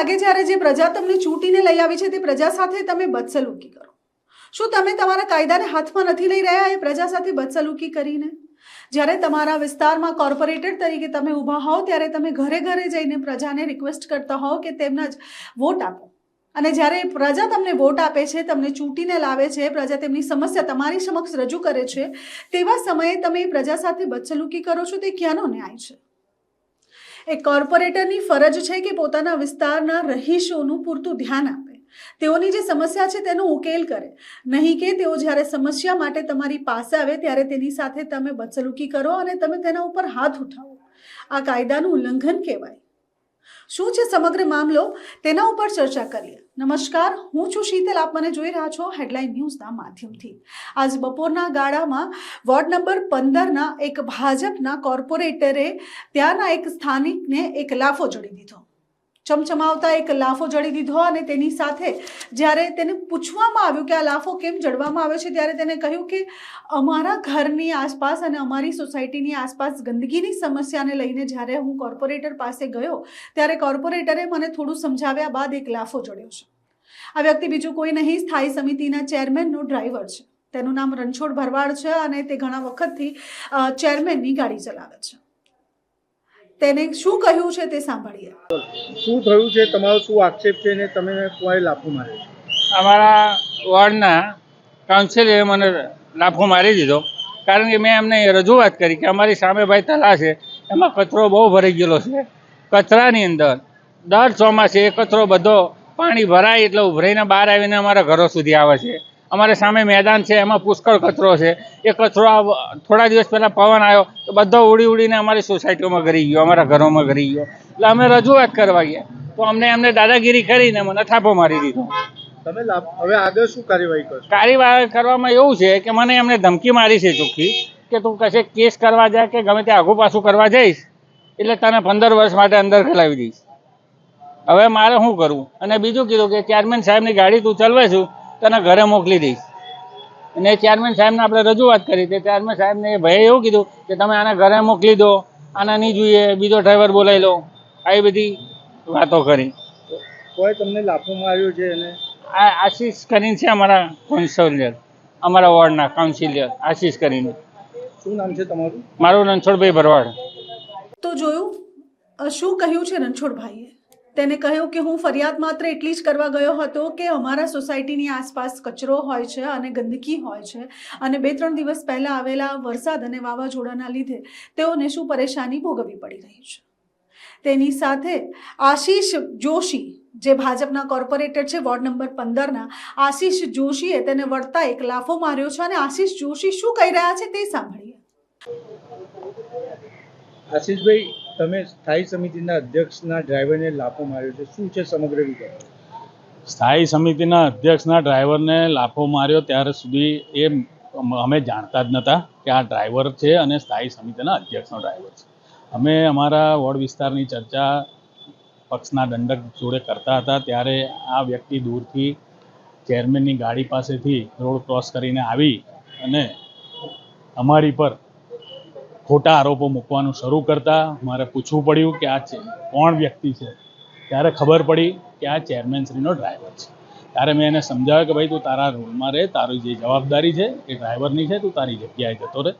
લાગે જ્યારે જે પ્રજા તમને ચૂંટીને લઈ આવી છે તે પ્રજા સાથે તમે બદસલુકી કરો. શું તમે તમારા કાયદાને હાથમાં નથી લઈ રહ્યા એ પ્રજા સાથે બદસલુકી કરીને? જ્યારે તમારા વિસ્તારમાં કોર્પોરેટર તરીકે તમે ઊભા હોવ, ત્યારે તમે ઘરે ઘરે જઈને પ્રજાને રિક્વેસ્ટ કરતા હોવ કે તેમના જ વોટ આપો. અને જ્યારે પ્રજા તમને વોટ આપે છે, તમને ચૂંટીને લાવે છે, પ્રજા તેમની સમસ્યા તમારી સમક્ષ રજૂ કરે છે, તેવા સમયે તમે પ્રજા સાથે બદસલુકી કરો છો, તે ક્યાંનો ન્યાય છે? એક કોર્પોરેટરની ફરજ છે કે પોતાના વિસ્તારના રહીશોનું પૂરતું ધ્યાન આપે. તેઓની જે સમસ્યા છે તેનો ઉકેલ કરે. નહીં કે તેઓ જ્યારે સમસ્યા માટે તમારી પાસે આવે ત્યારે તેની સાથે તમે બદસલુકી કરો અને તમે તેના ઉપર હાથ ઉઠાવો. આ કાયદાનું ઉલ્લંઘન કહેવાય. શું છે સમગ્ર મામલો? તેના ઉપર ચર્ચા કરીએ. નમસ્કાર, હું છું શીતલ. આપ મને જોઈ રહ્યા છો હેડલાઇન ન્યૂઝના માધ્યમથી. આજ બપોરના ગાળામાં વોર્ડ નંબર પંદરના એક ભાજપના કોર્પોરેટરે ત્યાંના એક સ્થાનિકને એક લાફો જોડી દીધો. ચમચમાવતા એક લાફો જડી દીધો અને તેની સાથે જ્યારે તેને પૂછવામાં આવ્યું કે આ લાફો કેમ જડવામાં આવ્યો છે, ત્યારે તેને કહ્યું કે અમારા ઘરની આસપાસ અને અમારી સોસાયટીની આસપાસ ગંદકીની સમસ્યાને લઈને જ્યારે હું કોર્પોરેટર પાસે ગયો, ત્યારે કોર્પોરેટરે મને થોડું સમજાવ્યા બાદ એક લાફો જડ્યો છે. આ વ્યક્તિ બીજું કોઈ નહીં, સ્થાયી સમિતિના ચેરમેનનો ડ્રાઈવર છે. તેનું નામ રણછોડ ભરવાડ છે અને તે ઘણા વખતથી ચેરમેનની ગાડી ચલાવે છે. તેને શું કહ્યું છે તે સાંભળીએ. શું થયું છે? તમારો શું આક્ષેપ છે ને તમે કોઈ લાફો માર્યો છે? અમારા વોર્ડના કાઉન્સિલરે મને લાફો મારી દીધો. કારણ કે મેં એમને રજૂઆત કરી કે અમારી સામે ભાઈ તલા છે. એમાં કચરો બહુ ભરાઈ ગયેલો છે. કચરાની અંદર દર ચોમાસે એ કચરો બધો પાણી ભરાય એટલે ઉભરાઈને બહાર આવીને અમારા ઘરો સુધી આવે છે. અમારે સામે મેદાન છે એમાં પુષ્કળ કચરો છે. એ કચરો થોડા દિવસ પહેલાં પવન આવ્યો તો બધો ઉડી ઉડીને અમારી સોસાયટીઓમાં ઘરી ગયો અમારા ઘરોમાં ઘરી ગયો. એટલે અમે રજૂઆત કરવા ગયા. તો અમને એમને દાદાગીરી કરીને મને થાપો મારી દીધો. તમે હવે આગળ શું કાર્યવાહી કરશો? કાર્યવાહી કરવામાં એવું છે કે મને એમને ધમકી મારી છે ચોખ્ખી કે તું કશે કેસ કરવા જાય કે ગમે તે આગુ પાછું કરવા જઈશ એટલે તને પંદર વર્ષ માટે અંદર ખલાવી દઈશ. હવે મારે શું કરવું? અને બીજું કીધું કે ચેરમેન સાહેબની ગાડી તું ચલાવે છું તને ઘરે મોકલી દઈશ. અને ચેરમેન સાહેબને આપણે રજૂઆત કરી. તે ચેરમેન સાહેબને એ ભાઈએ એવું કીધું કે તમે આને ઘરે મોકલી દો આના નહીં જોઈએ બીજો ડ્રાઈવર બોલાવી લો આવી બધી વાતો કરી. કોઈ તમને લાફો માર્યો છે અને આ આશીષ કરીને છે અમારા કાઉન્સિલર અમારા વોર્ડના કાઉન્સિલર આશીષ કરીને. શું નામ છે તમારું? મારું રણછોડભાઈ ભરવાડ. તો જોયું શું કહ્યું છે રણછોડભાઈએ? તેને કહ્યું કે હું ફરિયાદ માત્ર એટલી જ કરવા ગયો હતો કે અમારા સોસાયટીની આસપાસ કચરો હોય છે અને ગંદકી હોય છે. અને બે ત્રણ દિવસ પહેલાં આવેલા વરસાદ અને વાવાઝોડાના લીધે તેઓને શું પરેશાની ભોગવવી પડી રહી છે? તેની સાથે આશીષ જોશી, જે ભાજપના કોર્પોરેટર છે, વોર્ડ નંબર પંદરના, આશીષ જોશીએ તેને વળતા એક લાફો માર્યો છે અને આશીષ જોશી શું કહી રહ્યા છે તે સાંભળીએ. આશીષભાઈ તમે સ્થાયી સમિતિના અધ્યક્ષના ડ્રાઈવરને લાફો માર્યો છે. શું છે સમગ્ર વિગત સ્થાયી સમિતિના અધ્યક્ષના ડ્રાઈવરને લાફો માર્યો ત્યારે સુધી એ અમે જાણતા જ નહોતા કે આ ડ્રાઈવર છે અને સ્થાયી સમિતિના અધ્યક્ષનો ડ્રાઈવર છે. અમે અમારા વોર્ડ વિસ્તારની ચર્ચા પક્ષના દંડક જોડે કરતા હતા ત્યારે આ વ્યક્તિ દૂરથી ચેરમેનની ગાડી પાસેથી રોડ ક્રોસ કરીને આવી અને અમારી પર ખોટા આરોપો મૂકવાનું શરૂ કરતા મારે પૂછવું પડ્યું કે આ કોણ વ્યક્તિ છે? ત્યારે ખબર પડી કે આ ચેરમેનશ્રીનો ડ્રાઈવર છે. ત્યારે મેં એને સમજાવ્યું કે ભાઈ તું તારા રોલમાં રહે, તારી જે જવાબદારી છે એ ડ્રાઈવરની છે, તું તારી જગ્યાએ જતો રહે.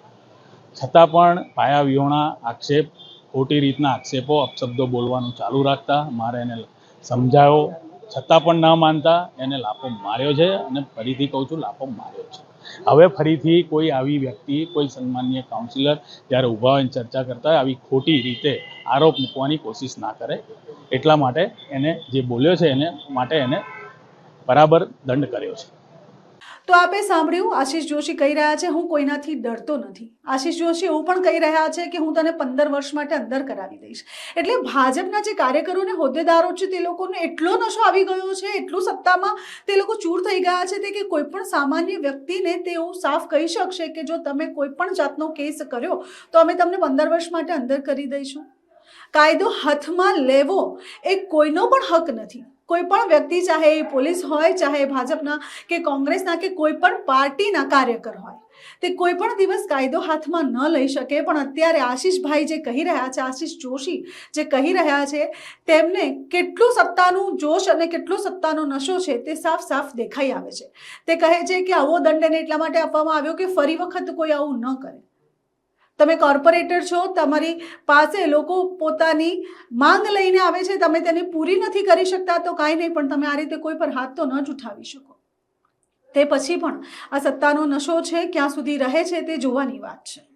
છતાં પણ પાયા વિહોણા આક્ષેપ, ખોટી રીતના આક્ષેપો, અપશબ્દો બોલવાનું ચાલુ રાખતા મારે એને સમજાયો. છતાં પણ ન માનતા એને લાપો માર્યો છે અને ફરીથી કહું છું લાપો માર્યો છે. હવે ફરીથી કોઈ આવી વ્યક્તિ, કોઈ સન્માનીય કાઉન્સિલર જ્યારે ઊભા હોય ચર્ચા કરતા આવી ખોટી રીતે આરોપ મૂકવાની કોશિશ ના કરે. એટલા માટે એને જે બોલ્યો છે, એને માટે એને બરાબર દંડ કર્યો છે. તો આપે સાંભળ્યું, આશીષ જોશી કહી રહ્યા છે, હું કોઈનાથી ડરતો નથી. આશીષ જોશી એવું પણ કહી રહ્યા છે કે, હું તને પંદર વર્ષ માટે અંદર કરાવી દઈશ. એટલે ભાજપના જે કાર્યકરો ને હોદ્દેદારો છે, તે લોકોને એટલો નશો આવી ગયો છે, એટલું સત્તામાં તે લોકો ચૂર થઈ ગયા છે તે કે કોઈ પણ સામાન્ય વ્યક્તિને તે એવું સાફ કહી શકશે કે, જો તમે કોઈ પણ જાતનો કેસ કર્યો, તો અમે તમને પંદર વર્ષ માટે અંદર કરી દઈશું. કાયદો હાથમાં લેવો એ કોઈનો પણ હક નથી. કોઈ પણ વ્યક્તિ, ચાહે એ પોલીસ હોય, ચાહે ભાજપના કે કોંગ્રેસના કે કોઈ પણ પાર્ટીના કાર્યકર હોય, તે કોઈ પણ દિવસ કાયદો હાથમાં ન લઈ શકે. પણ અત્યારે આશીષભાઈ જે કહી રહ્યા છે, આશીષ જોશી જે કહી રહ્યા છે, તેમને કેટલું સત્તાનું જોશ અને કેટલો સત્તાનો નશો છે તે સાફ સાફ દેખાઈ આવે છે. તે કહે છે કે આવો દંડને એટલા માટે આપવામાં આવ્યો કે ફરી વખત કોઈ આવું ન કરે. તમે કોર્પોરેટર છો, તમારી પાસે લોકો પોતાની માંગ લઈને આવે છે, તમે તેને પૂરી નથી કરી શકતા, તો કાંઈ નહીં, પણ તમે આ રીતે કોઈ પર હાથ તો ન જ ઉઠાવી શકો. તે પછી પણ આ સત્તાનો નશો છે, ક્યાં સુધી રહે છે તે જોવાની વાત છે.